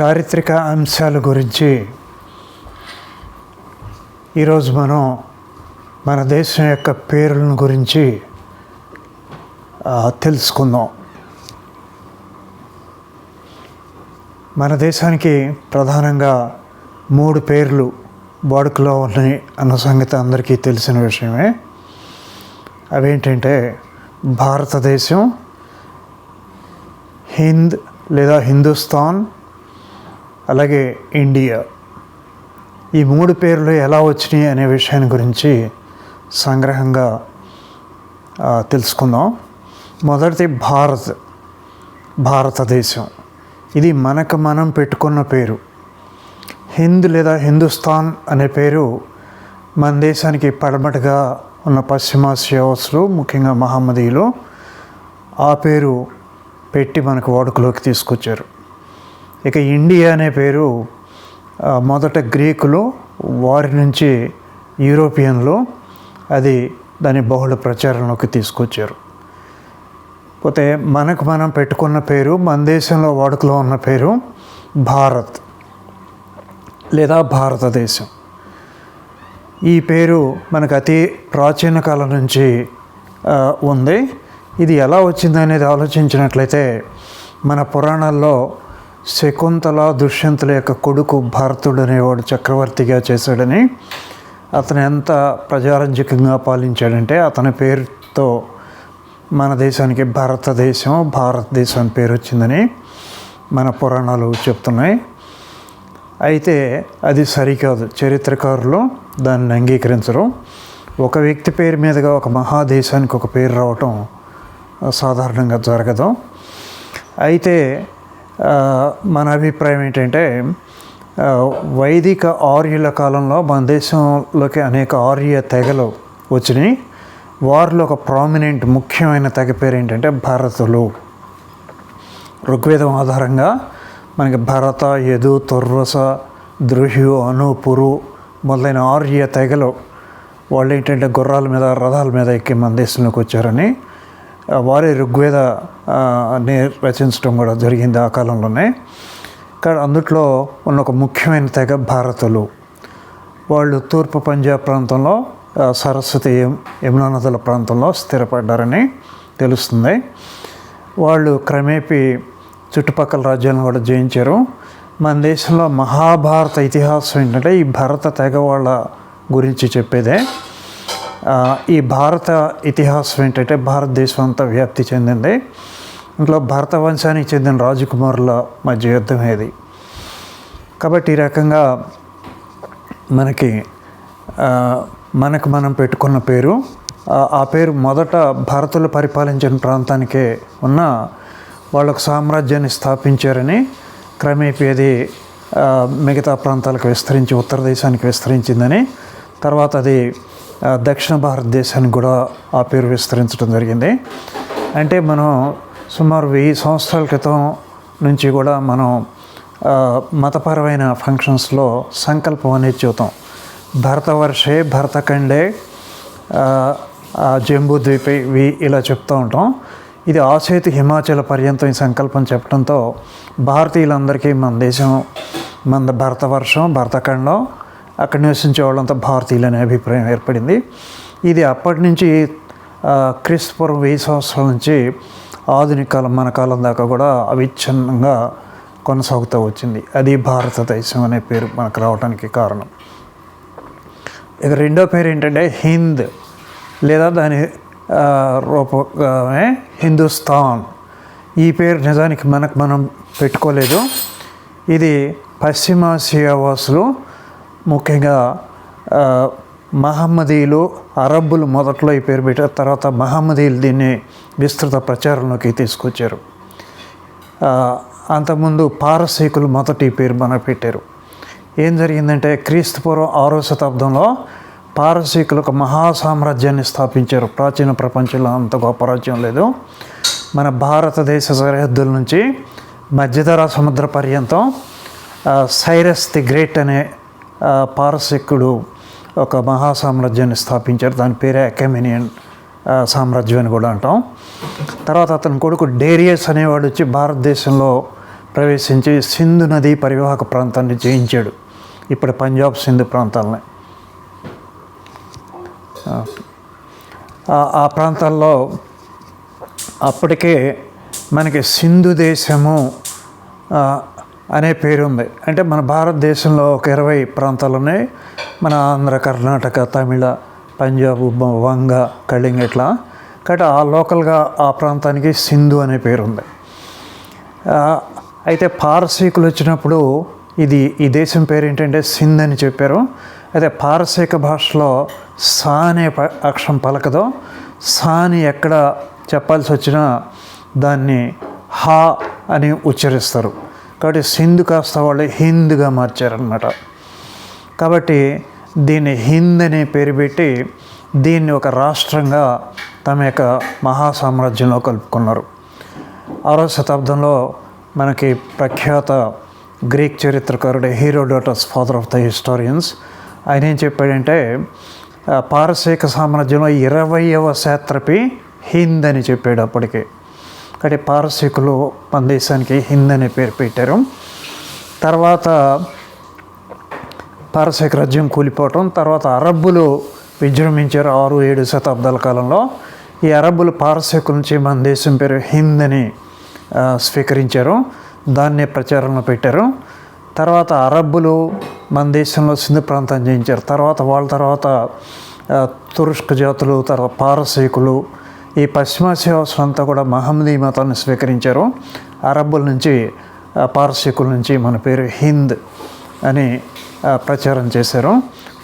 చారిత్రక అంశాల గురించి ఈరోజు మనం మన దేశం యొక్క పేర్లను గురించి తెలుసుకుందాం. మన దేశానికి ప్రధానంగా మూడు పేర్లు వాడుకలో ఉన్నాయి అన్న సంగతి అందరికీ తెలిసిన విషయమే. అవేంటంటే భారతదేశం హింద్ లేదా హిందుస్థాన్ అలాగే ఇండియా. ఈ మూడు పేర్లు ఎలా వచ్చినాయి అనే విషయాన్ని గురించి సంగ్రహంగా తెలుసుకుందాం. మొదటిది భారత్ భారతదేశం. ఇది మనకు మనం పెట్టుకున్న పేరు. హింద్ లేదా హిందుస్థాన్ అనే పేరు మన దేశానికి పడమటగా ఉన్న పశ్చిమాసియావసులు ముఖ్యంగా మహమ్మదీయులు ఆ పేరు పెట్టి మనకు వాడుకలోకి తీసుకొచ్చారు. ఇక ఇండియా అనే పేరు మొదట గ్రీకులు వారి నుంచి యూరోపియన్లు అది దాని బహుళ ప్రచారంలోకి తీసుకొచ్చారు. పోతే మనకు మనం పెట్టుకున్న పేరు మన దేశంలో వాడుకలో ఉన్న పేరు భారత్ లేదా భారతదేశం. ఈ పేరు మనకు అతి ప్రాచీన కాలం నుంచి ఉంది. ఇది ఎలా వచ్చింది అనేది ఆలోచించినట్లయితే మన పురాణాల్లో శకుంతల దుష్యంతుల యొక్క కొడుకు భరతుడు అనేవాడు చక్రవర్తిగా చేశాడని అతను ఎంత ప్రజారంజకంగా పాలించాడంటే అతని పేరుతో మన దేశానికి భారతదేశం భారతదేశం అని పేరు వచ్చిందని మన పురాణాలు చెప్తున్నాయి. అయితే అది సరికాదు. చరిత్రకారులు దాన్ని అంగీకరించరు. ఒక వ్యక్తి పేరు మీదుగా ఒక మహాదేశానికి ఒక పేరు రావటం సాధారణంగా జరగదు. అయితే మన అభిప్రాయం ఏంటంటే వైదిక ఆర్యుల కాలంలో మన దేశంలోకి అనేక ఆర్య తెగలు వచ్చినాయి. వారిలో ఒక ప్రామినెంట్ ముఖ్యమైన తెగ పేరు ఏంటంటే భరతులు. ఋగ్వేదం ఆధారంగా మనకి భరత యదు తుర్వస ద్రుహ్యు అనుపురు మొదలైన ఆర్య తెగలు వాళ్ళు ఏంటంటే గుర్రాల మీద రథాల మీద ఎక్కి మన దేశంలోకి వచ్చారని వారే ఋగ్వేద ఆ, ని రచించడం కూడా జరిగింది ఆ కాలంలోనే. ఇక్కడ అందుట్లో ఉన్న ఒక ముఖ్యమైన తెగ భారతులు. వాళ్ళు తూర్పు పంజాబ్ ప్రాంతంలో సరస్వతి యమునా నదుల ప్రాంతంలో స్థిరపడ్డారని తెలుస్తుంది. వాళ్ళు క్రమేపీ చుట్టుపక్కల రాజ్యాలను కూడా జయించారు. మన దేశంలో మహాభారత ఇతిహాసం ఏంటంటే ఈ భరత తెగ వాళ్ళ గురించి చెప్పేదే. ఈ భారత ఇతిహాసం ఏంటంటే భారతదేశం అంతా వ్యాప్తి చెందింది. ఇంట్లో భరత వంశానికి చెందిన రాజకుమారుల మధ్య యుద్ధం ఏది? కాబట్టి ఈ రకంగా మనకి మనకు మనం పెట్టుకున్న పేరు ఆ, పేరు మొదట భారతులు పరిపాలించిన ప్రాంతానికే ఉన్న వాళ్ళకు సామ్రాజ్యాన్ని స్థాపించారని క్రమేపీ అది మిగతా ప్రాంతాలకు విస్తరించి ఉత్తర దేశానికి విస్తరించిందని తర్వాత అది దక్షిణ భారతదేశానికి కూడా ఆ పేరు విస్తరించడం జరిగింది. అంటే మనం సుమారు వెయ్యి సంవత్సరాల క్రితం నుంచి కూడా మనం మతపరమైన ఫంక్షన్స్లో సంకల్పం అనేది చూద్దాం. భరతవర్షే భరతఖండే జంబూద్వీపే వి ఇలా చెప్తూ ఉంటాం. ఇది ఆసేతు హిమాచల పర్యంతం ఈ సంకల్పం చెప్పడంతో భారతీయులందరికీ మన దేశం మన భరతవర్షం భరతఖండం అక్కడ నివసించే వాళ్ళంతా భారతీయులు అనే అభిప్రాయం ఏర్పడింది. ఇది అప్పటి నుంచి ఆ, వెయ్యి సంవత్సరాల నుంచి ఆధునిక కాలం మన కాలం దాకా కూడా అవిచ్ఛిన్నంగా కొనసాగుతూ వచ్చింది. అది భారతదేశం అనే పేరు మనకు రావడానికి కారణం. ఇక రెండో పేరు ఏంటంటే హింద్ లేదా దాని రూపమే హిందుస్థాన్. ఈ పేరు నిజానికి మనకు మనం పెట్టుకోలేదు. ఇది పశ్చిమాసియా వాసులు ముఖ్యంగా మహమ్మదీలు మహమ్మదీయులు అరబ్బులు మొదట్లో ఈ పేరు పెట్టారు. తర్వాత మహమ్మదీయులు దీన్ని విస్తృత ప్రచారంలోకి తీసుకొచ్చారు. అంతకుముందు పారసీకులు మొదటి పేరు మన పెట్టారు. ఏం జరిగిందంటే క్రీస్తు పూర్వం ఆరో శతాబ్దంలో పారసీకులు ఒక మహా సామ్రాజ్యాన్ని స్థాపించారు. ప్రాచీన ప్రపంచంలో అంత గొప్ప రాజ్యం లేదు. మన భారతదేశ సరిహద్దుల నుంచి మధ్యధరా సముద్ర పర్యంతం సైరస్ ది గ్రేట్ అనే పారసిక్కుడు ఒక మహా సామ్రాజ్యాన్ని స్థాపించారు. దాని పేరే అకెమినియన్ సామ్రాజ్యం అని కూడా అంటాం. తర్వాత అతని కొడుకు డేరియస్ అనేవాడు వచ్చి భారతదేశంలో ప్రవేశించి సింధు నదీ పరివాహక ప్రాంతాన్ని జయించాడు. ఇప్పుడు పంజాబ్ సింధు ప్రాంతాలని. ఆ- ప్రాంతాల్లో అప్పటికే మనకి సింధు దేశము అనే పేరు ఉంది. అంటే మన భారతదేశంలో ఒక ఇరవై ప్రాంతాలు ఉన్నాయి. మన ఆంధ్ర కర్ణాటక తమిళ పంజాబ్ వంగ కళింగ ఇట్లా. కాబట్టి ఆ లోకల్గా ఆ ప్రాంతానికి సింధు అనే పేరు ఉంది. అయితే పారసీకులు వచ్చినప్పుడు ఇది ఈ దేశం పేరు ఏంటంటే సింధ్ అని చెప్పారు. అయితే పారసీక భాషలో సా అనే ప- అక్షరం పలకదో. సాని ఎక్కడ చెప్పాల్సి వచ్చినా దాన్ని హా అని ఉచ్చరిస్తారు. కాబట్టి సింధు కాస్త వాళ్ళు హింద్గా మార్చారనమాట కాబట్టి దీన్ని హింద్ అనే పేరు పెట్టి దీన్ని ఒక రాష్ట్రంగా తమ యొక్క మహాసామ్రాజ్యంలో కలుపుకున్నారు. ఆరో శతాబ్దంలో మనకి ప్రఖ్యాత గ్రీక్ చరిత్రకారుడు Herodotus father of the historians ఆయన ఏం చెప్పాడంటే పారసీక సామ్రాజ్యంలో ఇరవయవ శాత్రపి హింద్ అని చెప్పాడు అప్పటికే. కాబట్టి పారసీకులు మన దేశానికి హింద్ అనే పేరు పెట్టారు. తర్వాత పారసీక రాజ్యం కూలిపోవటం తర్వాత అరబ్బులు విజృంభించారు ఆరు ఏడు శతాబ్దాల కాలంలో. ఈ అరబ్బులు పారసీకుల నుంచి మన దేశం పేరు హింద్ అని స్వీకరించారు. దాన్నే ప్రచారంలో పెట్టారు. తర్వాత అరబ్బులు మన దేశంలో సింధు ప్రాంతం జయించారు తర్వాత వాళ్ళ తర్వాత తురుష్క జాతులు తర్వాత పారసీకులు ఈ పశ్చిమాసియా అంతా కూడా మహమ్మదీ మతాన్ని స్వీకరించారు. అరబ్బుల నుంచి పారసీకుల నుంచి మన పేరు హింద్ అని ప్రచారం చేశారు.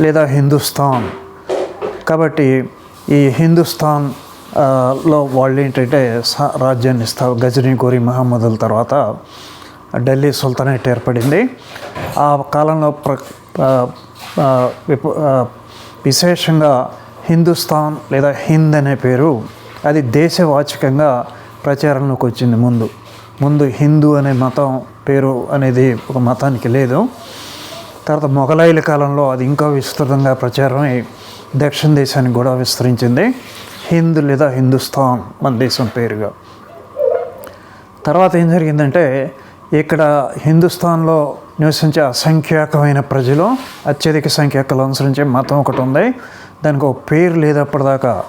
లేదా హిందుస్థాన్. కాబట్టి ఈ హిందుస్థాన్లో వాళ్ళు ఏంటంటే స- రాజ్యాన్ని స్థా గజనీ గోరి మహమ్మదుల తర్వాత ఢిల్లీ సుల్తనేట్ ఏర్పడింది. ఆ కాలంలో ప్ర విశేషంగా హిందుస్థాన్ లేదా హింద్ అనే పేరు అది దేశవాచకంగా ప్రచారంలోకి వచ్చింది ముందు. ముందు హిందూ అనే మతం పేరు అనేది ఒక మతానికి లేదు. తర్వాత మొఘలాయుల కాలంలో అది ఇంకా విస్తృతంగా ప్రచారమై దక్షిణ దేశానికి కూడా విస్తరించింది. హిందూ లేదా హిందుస్థాన్ మన దేశం పేరుగా. తర్వాత ఏం జరిగిందంటే ఇక్కడ హిందుస్థాన్లో నివసించే అసంఖ్యాకమైన ప్రజలు అత్యధిక సంఖ్యాకలు అనుసరించే మతం ఒకటి ఉంది. దానికి ఒక పేరు లేదు అప్పటిదాకా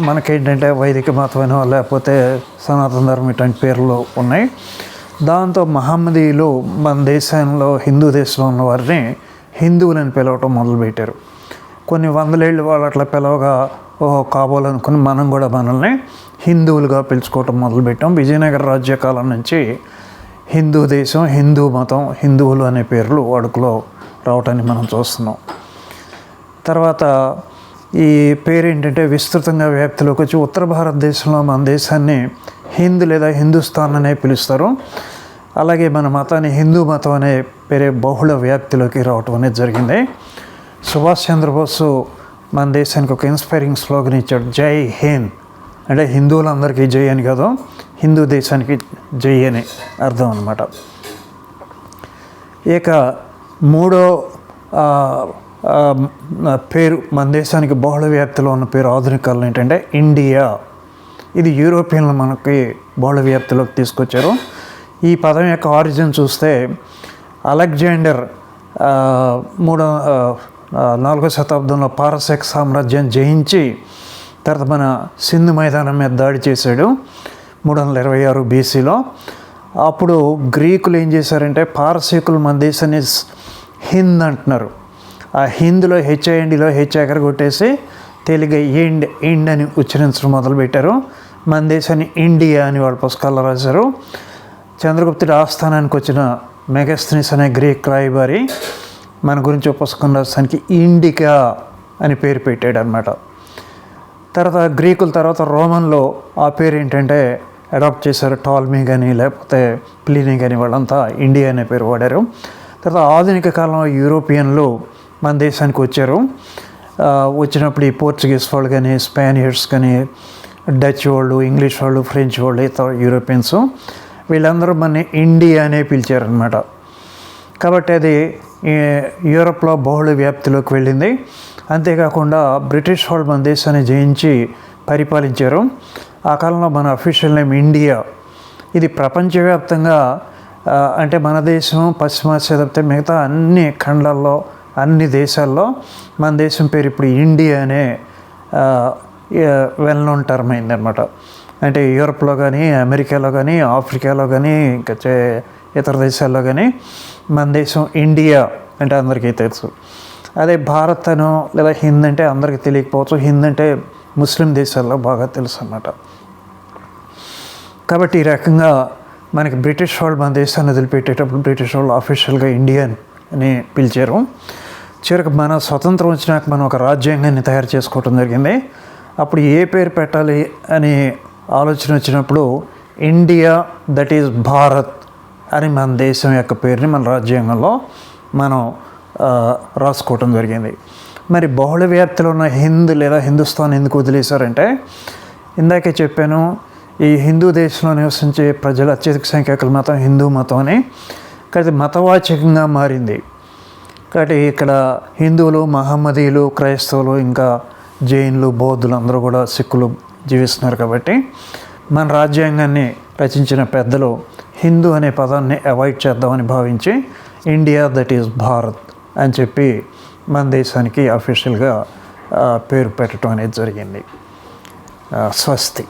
మనకేంటంటే వైదిక మతమైనో లేకపోతే సనాతన ధర్మం ఇటువంటి పేర్లు ఉన్నాయి. దాంతో మహమ్మదీయులు మన దేశంలో హిందూ దేశంలో ఉన్న వారిని హిందువులని పిలవటం మొదలుపెట్టారు. కొన్ని వందలేళ్ళు వాళ్ళు అట్లా పిలవగా ఓహో కాబోలనుకుని మనం కూడా మనల్ని హిందువులుగా పిలుచుకోవటం మొదలుపెట్టాం. విజయనగర రాజ్యకాలం నుంచి హిందూ దేశం హిందూ మతం హిందువులు అనే పేర్లు వాడుకలో రావటాన్ని మనం చూస్తున్నాం. తర్వాత ఈ పేరు ఏంటంటే విస్తృతంగా వ్యాప్తిలోకి వచ్చి ఉత్తర భారతదేశంలో మన దేశాన్ని హింద్ లేదా హిందుస్థాన్ అనే పిలుస్తారు. అలాగే మన మతాన్ని హిందూ మతం అనే పేరే బహుళ వ్యాప్తిలోకి రావటం అనేది జరిగింది. సుభాష్ చంద్రబోసు మన దేశానికి ఒక ఇన్స్పైరింగ్ స్లోగన్ ఇచ్చాడు జై హింద్. అంటే హిందువులందరికీ జై అని కాదు హిందూ దేశానికి జై అని అర్థం అనమాట ఇక మూడో పేరు మన దేశానికి బహుళ వ్యాప్తిలో ఉన్న పేరు ఆధునిక కాలంలో ఏంటంటే ఇండియా. ఇది యూరోపియన్లు మనకి బహుళ వ్యాప్తిలోకి తీసుకొచ్చారు. ఈ పదం యొక్క ఆరిజిన్ చూస్తే అలెగ్జాండర్ మూడో నాలుగో శతాబ్దంలో పారసీక సామ్రాజ్యం జయించి తర్వాత మన సింధు మైదానం మీద దాడి చేశాడు మూడు వందల ఇరవై ఆరు బీసీలో. అప్పుడు గ్రీకులు ఏం చేశారంటే పారసీకులు మన దేశాన్ని హింద్ అంటున్నారు. హింద్లో హెచ్ఐఎండిలో హెచ్ఐకర్ కొట్టేసి తేలిగ్గా ఎండ్ ఇండ్ అని ఉచ్చరించడం మొదలుపెట్టారు. మన దేశాన్ని ఇండియా అని వాళ్ళ పుస్తకాల్లో రాశారు. చంద్రగుప్తుడి ఆస్థానానికి వచ్చిన మెగస్థనిస్ అనే గ్రీక్ రాయబారి మన గురించి పుస్తకం రాస్తానికి ఇండికా అని పేరు పెట్టాడు అనమాట తర్వాత గ్రీకుల తర్వాత రోమన్లో ఆ పేరు ఏంటంటే అడాప్ట్ చేశారు టాల్మీ కానీ లేకపోతే ప్లీనీ కానీ వాళ్ళంతా ఇండియా అనే పేరు వాడారు. తర్వాత ఆధునిక కాలంలో యూరోపియన్లు మన దేశానికి వచ్చారు. వచ్చినప్పుడు ఈ పోర్చుగీస్ వాళ్ళు కానీ స్పానియర్స్ కానీ డచ్ వాళ్ళు ఇంగ్లీష్ వాళ్ళు ఫ్రెంచ్ వాళ్ళు ఇతర యూరోపియన్స్ వీళ్ళందరూ మన ఇండియా అనే పిలిచారనమాట కాబట్టి అది యూరోప్లో బహుళ వ్యాప్తిలోకి వెళ్ళింది. అంతేకాకుండా బ్రిటిష్ వాళ్ళు మన దేశాన్ని జయించి పరిపాలించారు. ఆ కాలంలో మన అఫీషియల్ నేమ్ ఇండియా. ఇది ప్రపంచవ్యాప్తంగా అంటే మన దేశం పశ్చిమాసియా తప్పితే మిగతా అన్ని ఖండాల్లో అన్ని దేశాల్లో మన దేశం పేరు ఇప్పుడు ఇండియా అనే వెల్ నోన్ టర్మ్ అయిందనమాట అంటే యూరోప్లో కానీ అమెరికాలో కానీ ఆఫ్రికాలో కానీ ఇంకా చే- ఇతర దేశాల్లో కానీ మన దేశం ఇండియా అంటే అందరికీ తెలుసు. అదే భారత్ అను లేదా హింద్ అంటే అందరికీ తెలియకపోవచ్చు. హింద్ అంటే ముస్లిం దేశాల్లో బాగా తెలుసు అన్నమాట కాబట్టి ఈ రకంగా మనకి బ్రిటిష్ వాళ్ళు మన దేశాన్ని వదిలిపెట్టేటప్పుడు బ్రిటిష్ వాళ్ళు ఆఫీషియల్గా ఇండియన్ అని పిలిచారు. చివరికి మన స్వతంత్రం వచ్చినాక మనం ఒక రాజ్యాంగాన్ని తయారు చేసుకోవటం జరిగింది. అప్పుడు ఏ పేరు పెట్టాలి అని ఆలోచన వచ్చినప్పుడు ఇండియా దట్ ఈజ్ భారత్ అని మన దేశం యొక్క పేరుని మన రాజ్యాంగంలో మనం రాసుకోవటం జరిగింది. మరి బహుళ వ్యాప్తిలో ఉన్న హింద్ లేదా హిందుస్థాన్ ఎందుకు వదిలేశారంటే ఇందాకే చెప్పాను ఈ హిందూ దేశంలో నివసించే ప్రజల అత్యధిక సంఖ్యకులు మతం హిందూ మతం అని. కాబట్టి మతవాచకంగా మారింది. కాబట్టి ఇక్కడ హిందువులు మహమ్మదీయులు క్రైస్తవులు ఇంకా జైన్లు బౌద్ధులు అందరూ కూడా సిక్కులు జీవిస్తున్నారు కాబట్టి మన రాజ్యాంగాన్ని రచించిన పెద్దలు హిందూ అనే పదాన్ని అవాయిడ్ చేద్దామని భావించి ఇండియా దట్ ఈజ్ భారత్ అని చెప్పి మన దేశానికి అఫీషియల్గా పేరు పెట్టడం అనేది జరిగింది. స్వస్తి.